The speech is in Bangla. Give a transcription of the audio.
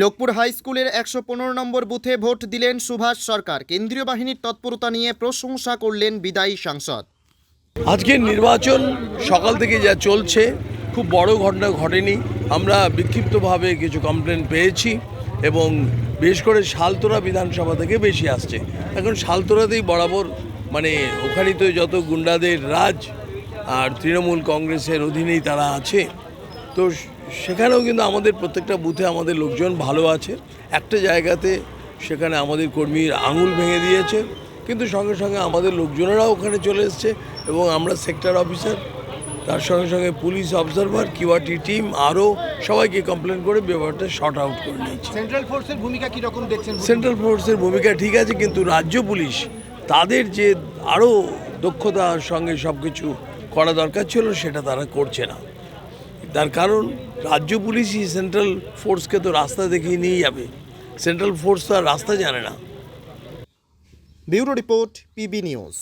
লোকপুর হাই স্কুলের একশো পনেরো নম্বর বুথে ভোট দিলেন সুভাষ সরকার। কেন্দ্রীয় বাহিনীর তৎপরতা নিয়ে প্রশংসা করলেন বিদায়ী সাংসদ। আজকের নির্বাচন সকাল থেকে যা চলছে, খুব বড় ঘটনা ঘটেনি। আমরা বিক্ষিপ্তভাবে কিছু কমপ্লেন পেয়েছি এবং বিশেষ করে শালতোরা বিধানসভা থেকে বেশি আসছে। এখন শালতোরাতেই বরাবর মানে ওখানেই তো যত গুন্ডাদের রাজ আর তৃণমূল কংগ্রেসের অধীনেই তারা আছে তো সেখানেও কিন্তু আমাদের প্রত্যেকটা বুথে আমাদের লোকজন ভালো আছে। একটা জায়গাতে সেখানে আমাদের কর্মীর আঙুল ভেঙে দিয়েছে। কিন্তু সঙ্গে সঙ্গে আমাদের লোকজনেরাও ওখানে চলে এসছে এবং আমরা সেক্টর অফিসার তার সঙ্গে সঙ্গে পুলিশ অবজারভার কিউআরটি টিম আরও সবাইকে কমপ্লেন করে ব্যাপারটা শর্ট আউট করে নিয়েছে। সেন্ট্রাল ফোর্সের ভূমিকা কি রকম দেখছেন? সেন্ট্রাল ফোর্সের ভূমিকা ঠিক আছে কিন্তু রাজ্য পুলিশ তাদের যে আরও দক্ষতার সঙ্গে সব কিছু করা দরকার ছিল সেটা তারা করছে না। তার কারণ, রাজ্য পুলিশই সেন্ট্রাল ফোর্সকে তো রাস্তা দেখিয়ে নিয়ে যাবে। সেন্ট্রাল ফোর্স তো আর রাস্তা জানে না। Bureau report, PB news.